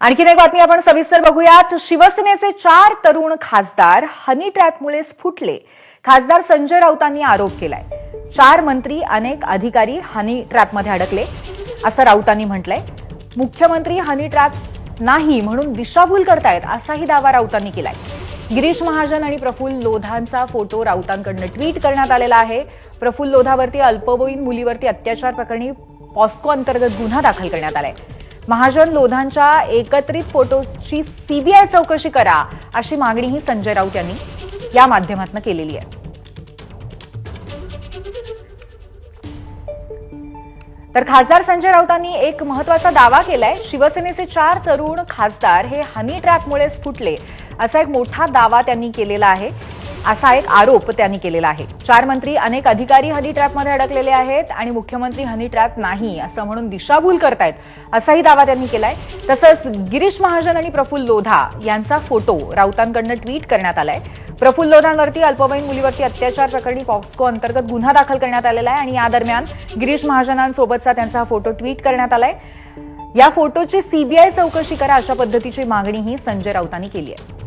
आणखीन एक बातमी आपण सविस्तर बघूयात. शिवसेनेचे चार तरुण खासदार हनी ट्रॅपमुळे स्फुटले खासदार संजय राऊतांनी आरोप केलाय. चार मंत्री अनेक अधिकारी हनी ट्रॅपमध्ये अडकले असं राऊतांनी म्हटलंय. मुख्यमंत्री हनी ट्रॅप नाही म्हणून दिशाभूल करतायत असाही दावा राऊतांनी केलाय. गिरीश महाजन आणि प्रफुल्ल लोधांचा फोटो राऊतांकडनं ट्विट करण्यात आलेला आहे. प्रफुल्ल लोधावरती अल्पवयीन मुलीवरती अत्याचार प्रकरणी पॉस्को अंतर्गत गुन्हा दाखल करण्यात आलाय. महाजन लोधांच्या एकत्रित फोटोची सीबीआय चौकशी करा अशी मागणीही संजय राऊत यांनी या माध्यमातून केलेली आहे. तर खासदार संजय राऊतांनी एक महत्त्वाचा दावा केलाय. शिवसेनेचे चार तरुण खासदार हे हनी ट्रॅपमुळे फुटले असा एक मोठा दावा त्यांनी केलेला आहे. असा एक आरोप त्यांनी केलेला आहे. चार मंत्री अनेक अधिकारी हनी ट्रॅपमध्ये अडकलेले आहेत आणि मुख्यमंत्री हनी ट्रॅप नाही असं म्हणून दिशाभूल करतायत असाही दावा त्यांनी केलाय. तसंच गिरीश महाजन आणि प्रफुल्ल लोधा यांचा फोटो राऊतांकडनं ट्विट करण्यात आलाय. प्रफुल्ल लोधांवरती अल्पवयीन मुलीवरती अत्याचार प्रकरणी पॉक्सको अंतर्गत गुन्हा दाखल करण्यात आलेला आहे आणि या दरम्यान गिरीश महाजनांसोबतचा त्यांचा हा फोटो ट्विट करण्यात आलाय. या फोटोची सीबीआय चौकशी करा अशा पद्धतीची मागणीही संजय राऊतांनी केली आहे.